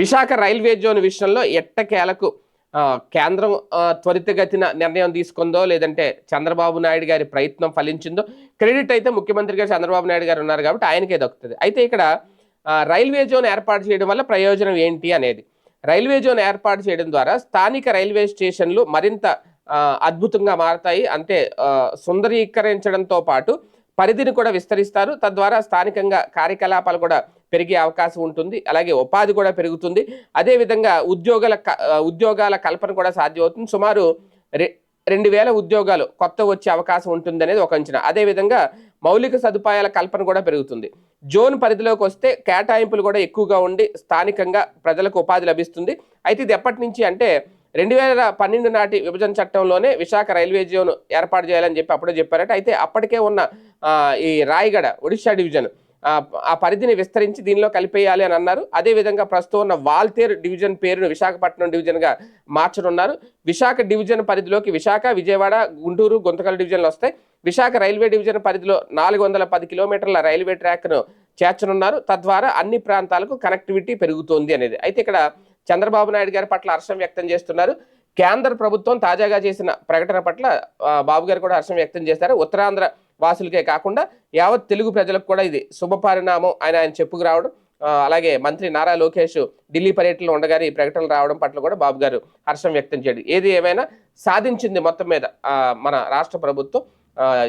Visakha railway zone విషయంలో ఎట్టకేలకు కేంద్రం త్వరితగతిన నిర్ణయం తీసుకుందో లేదంటే చంద్రబాబు నాయుడు గారి ప్రయత్నం ఫలించిందో క్రెడిట్ అయితే ముఖ్యమంత్రి గారు చంద్రబాబు నాయుడు గారు ఉన్నారు కాబట్టి ఆయనకే దక్కుతుంది. అయితే ఇక్కడ రైల్వే జోన్ ఏర్పాటు చేయడం వల్ల ప్రయోజనం ఏంటి అనేది. రైల్వే జోన్ ఏర్పాటు చేయడం ద్వారా స్థానిక రైల్వే స్టేషన్లు మరింత అద్భుతంగా మారతాయి. అంటే సుందరీకరించడంతో పాటు పరిధిని కూడా విస్తరిస్తారు. తద్వారా స్థానికంగా కార్యకలాపాలు కూడా పెరిగే అవకాశం ఉంటుంది. అలాగే ఉపాధి కూడా పెరుగుతుంది. అదేవిధంగా ఉద్యోగాల క- ఉద్యోగాల కల్పన కూడా సాధ్యమవుతుంది. సుమారు రె రెండు వేల ఉద్యోగాలు కొత్త వచ్చే అవకాశం ఉంటుంది అనేది ఒక అంచనా. అదేవిధంగా మౌలిక సదుపాయాల కల్పన కూడా పెరుగుతుంది. జోన్ పరిధిలోకి వస్తే కేటాయింపులు కూడా ఎక్కువగా ఉండి స్థానికంగా ప్రజలకు ఉపాధి లభిస్తుంది. అయితే ఇది ఎప్పటి నుంచి అంటే రెండు వేల పన్నెండు నాటి విభజన చట్టంలోనే విశాఖ రైల్వే జోన్ ఏర్పాటు చేయాలని చెప్పి అప్పుడే చెప్పారట. అయితే అప్పటికే ఉన్న ఈ రాయగడ ఒడిశా డివిజన్. ఆ, పరిధిని విస్తరించి దీనిలో కలిపేయాలి అని అన్నారు. అదేవిధంగా ప్రస్తుతం ఉన్న వాల్తేరు డివిజన్ పేరును విశాఖపట్నం డివిజన్గా మార్చనున్నారు. విశాఖ డివిజన్ పరిధిలోకి విశాఖ విజయవాడ గుంటూరు గుంతకల్ డివిజన్లు వస్తాయి. విశాఖ రైల్వే డివిజన్ పరిధిలో నాలుగు వందల పది కిలోమీటర్ల రైల్వే ట్రాక్ను చేర్చనున్నారు. తద్వారా అన్ని ప్రాంతాలకు కనెక్టివిటీ పెరుగుతోంది అనేది. అయితే ఇక్కడ చంద్రబాబు నాయుడు గారి పట్ల హర్షం వ్యక్తం చేస్తున్నారు. కేంద్ర ప్రభుత్వం తాజాగా చేసిన ప్రకటన పట్ల బాబు గారు కూడా హర్షం వ్యక్తం చేశారు. ఉత్తరాంధ్ర వాసులకే కాకుండా యావత్ తెలుగు ప్రజలకు కూడా ఇది శుభ పరిణామం ఆయన ఆయన చెప్పుకు రావడం అలాగే మంత్రి నారా లోకేష్ ఢిల్లీ పర్యటనలో ఉండగానే ఈ ప్రకటనలు రావడం పట్ల కూడా బాబు గారు హర్షం వ్యక్తం చేయడం. ఏది ఏమైనా సాధించింది మొత్తం మీద మన రాష్ట్ర ప్రభుత్వం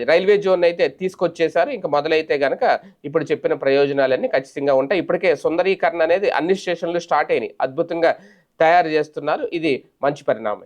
రైల్వే జోన్ అయితే తీసుకొచ్చేసారు ఇంకా మొదలైతే గనక ఇప్పుడు చెప్పిన ప్రయోజనాలన్నీ ఖచ్చితంగా ఉంటాయి. ఇప్పటికే సుందరీకరణ అనేది అన్ని స్టేషన్లు స్టార్ట్ అయినాయి. అద్భుతంగా తయారు చేస్తున్నారు. ఇది మంచి పరిణామం